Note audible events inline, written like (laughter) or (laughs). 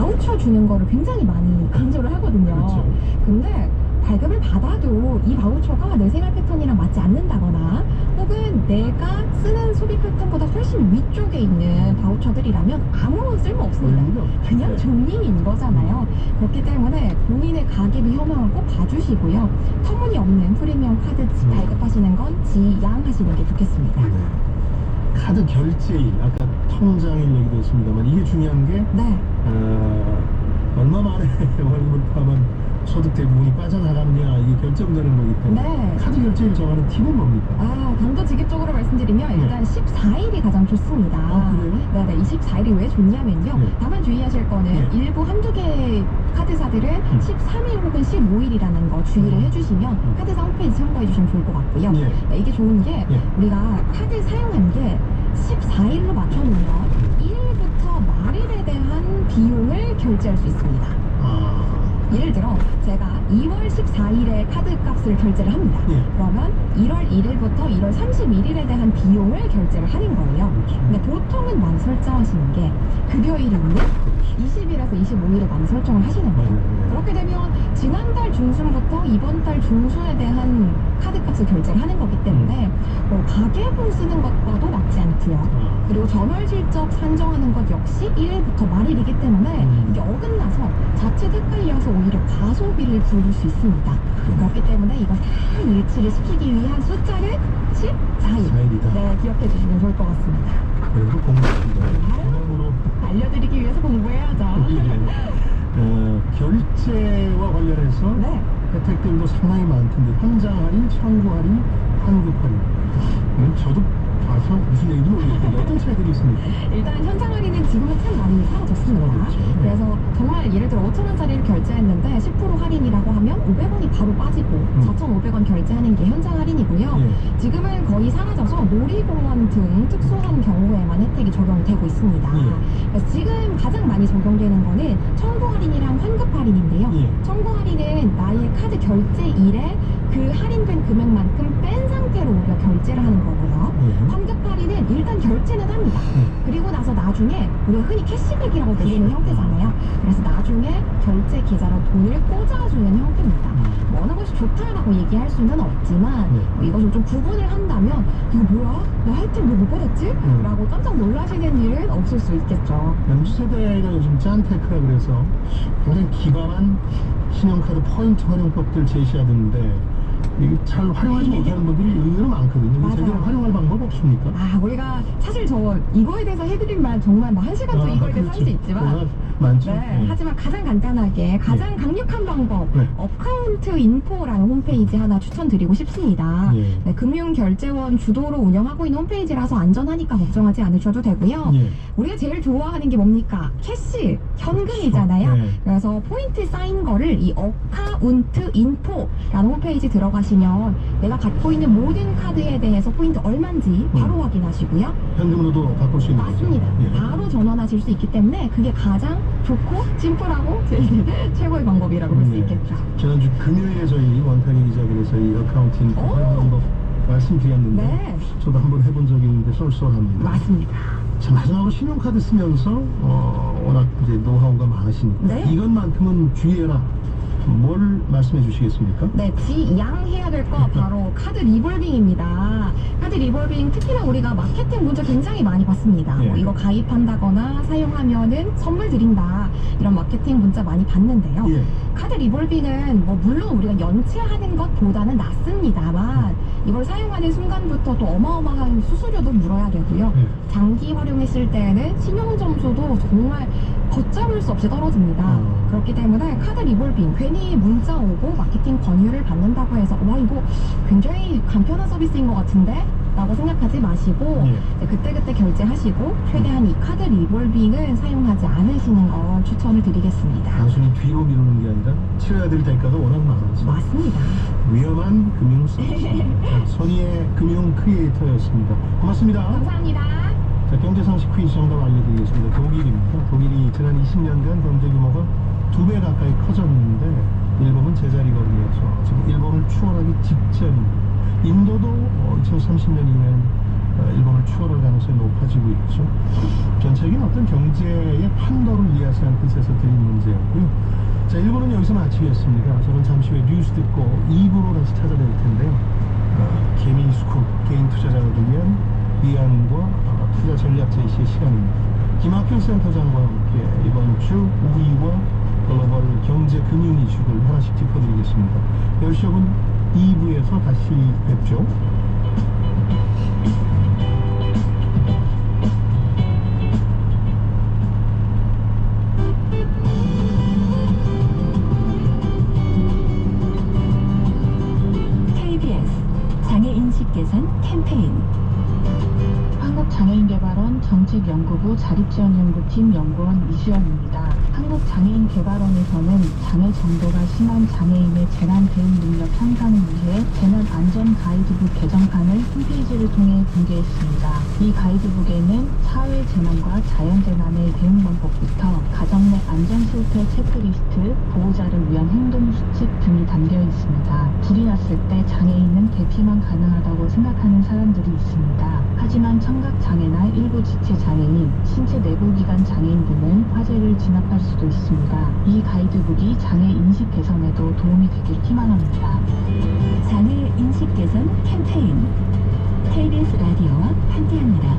바우처 주는 거를 굉장히 많이 강조를 하거든요. 그렇죠. 근데 발급을 받아도 이 바우처가 내 생활 패턴이랑 맞지 않는다거나 혹은 내가 쓰는 소비 패턴보다 훨씬 위쪽에 있는 바우처들이라면 아무런 쓸모 없습니다. 없죠. 그냥 네. 종이인 거잖아요. 그렇기 때문에 본인의 가계비 현황을 꼭 봐주시고요. 터무니없는 프리미엄 카드 음. 발급하시는 건 지양하시는 게 좋겠습니다. 네. 카드 결제일 아까 통장일 얘기도 했습니다만 이게 중요한 게 네. 어, 얼마 만에 (laughs) 월급을 포함한 소득 대부분이 빠져나가느냐 이게 결정되는 거기 때문에 네. 카드 결제일 정하는 팁은 뭡니까? 아, 단도직입적으로 말씀드리면 일단 14일이 가장 좋습니다. 네. 아, 그래요? 네네, 이 14일이 왜 좋냐면요. 네. 다만 주의하실 거는 네. 일부 한두 개 카드사들은 음. 13일 혹은 15일이라는 거 주의를 음. 해주시면 음. 카드사 홈페이지 참고해 주시면 좋을 것 같고요. 예. 네, 이게 좋은 게 예. 우리가 카드 사용한 게 14일로 맞춰놓으면 1일부터 말일에 대한 비용을 결제할 수 있습니다. 아, 예를 들어 제가 2월 14일에 카드 값을 결제를 합니다. 예. 그러면 1월 1일부터 1월 31일에 대한 비용을 결제를 하는 거예요. 그렇죠. 근데 보통은 많이 설정하시는 게 급여일이 있는 20일에서 25일에 많이 설정을 하시는 거예요. 맞아요. 그렇게 되면 지난달 중순부터 이번 달 중순에 대한 카드 값을 결제를 하는 거기 때문에 뭐 가계분 쓰는 것과도 맞지 않고요. 아, 그리고 전월 실적 산정하는 것 역시 1일부터 말일이기 때문에 음. 이게 어긋나서 자칫 헷갈려서 오히려 과소비를 부를 수 있습니다. 그렇기 때문에 이걸 다 일치를 시키기 위한 숫자는 14일. 14일이다. 네, 기억해 주시면 좋을 것 같습니다. 그래서 공부합니다. 알려드리기 위해서 공부해야죠. (laughs) 어, 결제와 관련해서 네. 혜택들도 상당히 많던데 현장 할인, 청구 할인, 환급 할인. 음, 저도 봐서 무슨 얘기인지 모르겠는데 어떤 차이들이 있습니까? 일단 현장 할인은 지금은 참 많이 사라졌습니다. 그렇죠. 네. 그래서 정말 예를 들어 5천원짜리를 결제했는데 10% 할인이라고 하면 500원이 바로 빠지고 음. 4,500원 결제하는 게 현장 할인이고요. 예. 지금은 거의 사라져서 놀이공원 등 특수한 경우에만 혜택이 적용되고 있습니다. 예. 그래서 지금 가장 많이 적용되는 거는 청구 할인이랑 환급 할인인데요. 예. 청구 할인은 나의 카드 결제 일에 그 할인된 금액만큼 뺀 상태로 우리가 결제를 하는 거고요. 예. 환급 할인은 일단 결제는 합니다. 나중에 우리가 흔히 캐시백이라고 부르는. 형태잖아요. 그래서 나중에 결제 계좌로 돈을 꽂아주는 형태입니다. 음. 뭐 어느 것이 좋다라고 얘기할 수는 없지만 네. 뭐 이것을 좀 구분을 한다면 이거 뭐야? 나 혜택 왜못 받았지? 음. 라고 깜짝 놀라시는 일은 없을 수 있겠죠. MZ 세대가 요즘 짠테크라 그래서 굉장히 기발한 신용카드 포인트 활용법들 제시하던데 이게 잘 활용하지 못하는 분들이 의외로 많거든요. 맞아요. 제대로 활용할 방법 없습니까? 아 우리가 사실 저 이거에 대해서 해드릴 말 정말 뭐 한 시간 또 아, 이거에 대해서 할 수 그렇죠. 있지만 워낙 많죠. 네, 네. 하지만 가장 간단하게 가장 강력한 방법 네. 어카운트 인포라는 홈페이지 하나 추천드리고 싶습니다. 예. 네, 금융결제원 주도로 운영하고 있는 홈페이지라서 안전하니까 걱정하지 않으셔도 되고요. 예. 우리가 제일 좋아하는 게 뭡니까? 캐시, 현금이잖아요. 네. 그래서 포인트 쌓인 거를 이 어카운트 인포라는 홈페이지 들어가시면 내가 갖고 있는 모든 카드에 대해서 포인트 얼마인지 바로 음. 확인하시고요. 현금으로도 바꿀 수 있는 맞습니다. 거죠. 예. 바로 전환하실 수 있기 때문에 그게 가장 좋고 심플하고 제일 (laughs) 최고의 방법이라고 볼 수 네. 있겠죠. 지난주 금요일에 저희 원탁의 기자들에서 이 어카운팅 오. 활용 방법 말씀드렸는데 네. 저도 한번 해본 적이 있는데 쏠쏠합니다. 맞습니다. 자, 마지막으로 신용카드 쓰면서 어, 워낙 이제 노하우가 많으시니까 네. 이것만큼은 주의해라. 뭘 말씀해 주시겠습니까? 네, 지양해야 될 거 바로 카드 리볼빙입니다. 카드 리볼빙 특히나 우리가 마케팅 문자 굉장히 많이 받습니다. 예. 뭐 이거 가입한다거나 사용하면은 선물 드린다 이런 마케팅 문자 많이 받는데요. 예. 카드 리볼빙은 뭐 물론 우리가 연체하는 것보다는 낫습니다만 이걸 사용하는 순간부터 또 어마어마한 수수료도 물어야 되고요. 예. 장기 활용했을 때는 신용 점수도 정말 걷잡을 수 없이 떨어집니다. 어. 그렇기 때문에 카드 리볼빙 괜히 문자 오고 마케팅 권유를 받는다고 해서 와 이거 굉장히 간편한 서비스인 것 같은데 라고 생각하지 마시고 예. 그때그때 결제하시고 최대한 이 카드 리볼빙을 사용하지 않으시는 걸 추천을 드리겠습니다. 단순히 뒤로 미루는 게 아니라 치러야 될 대가가 워낙 많아서 맞습니다. 위험한 금융 (laughs) 서비스. 자, 선의의 금융 크리에이터였습니다. 고맙습니다. 감사합니다. 자, 경제상식 퀴즈 정답 알려드리겠습니다. 독일입니다. 독일이 지난 20년간 경제 규모가 두 배 가까이 커졌는데 일본은 제자리 거리에서 지금 일본을 추월하기 직전입니다. 인도도 어, 2030년 이후에는 어, 일본을 추월할 가능성이 높아지고 있죠. 전체적인 어떤 경제의 판도를 이해하시는 뜻에서 드린 문제였고요. 자, 1부는 여기서 마치겠습니다. 저는 잠시 후에 뉴스 듣고 2부로 다시 찾아뵐 텐데요. 어, 개미스쿨 개인 투자자를 위한 위안과 어, 투자 전략 제시의 시간입니다. 김학균 센터장과 함께 이번 주 우리와 글로벌 경제 금융 이슈를 하나씩 짚어드리겠습니다. 10시 5분 2부에서 다시 뵙죠. KBS 장애인식 개선 캠페인 한국장애인개발원 정책연구부 자립지원연구팀 연구원 이수연입니다. 한국장애인개발원에서는 장애 정도가 심한 장애인의 재난 대응 능력 향상을 위해 재난 안전 가이드북 개정판을 홈페이지를 통해 공개했습니다. 이 가이드북에는 사회 재난과 자연 재난의 대응 방법부터 가정 내 안전 실태 체크리스트, 보호자를 위한 행동 수칙 등이 담겨 있습니다. 불이 났을 때 장애인은 대피만 가능하다고 생각하는 사람들이 있습니다. 하지만 청각 장애나 일부 지체 장애인, 신체 내부 기관 장애인 등은 화재를 진압할 수도 있습니다. 이 가이드북이 장애 인식 개선에도 도움이 되길 희망합니다. 장애 인식 개선 캠페인 KBS 라디오와 함께합니다.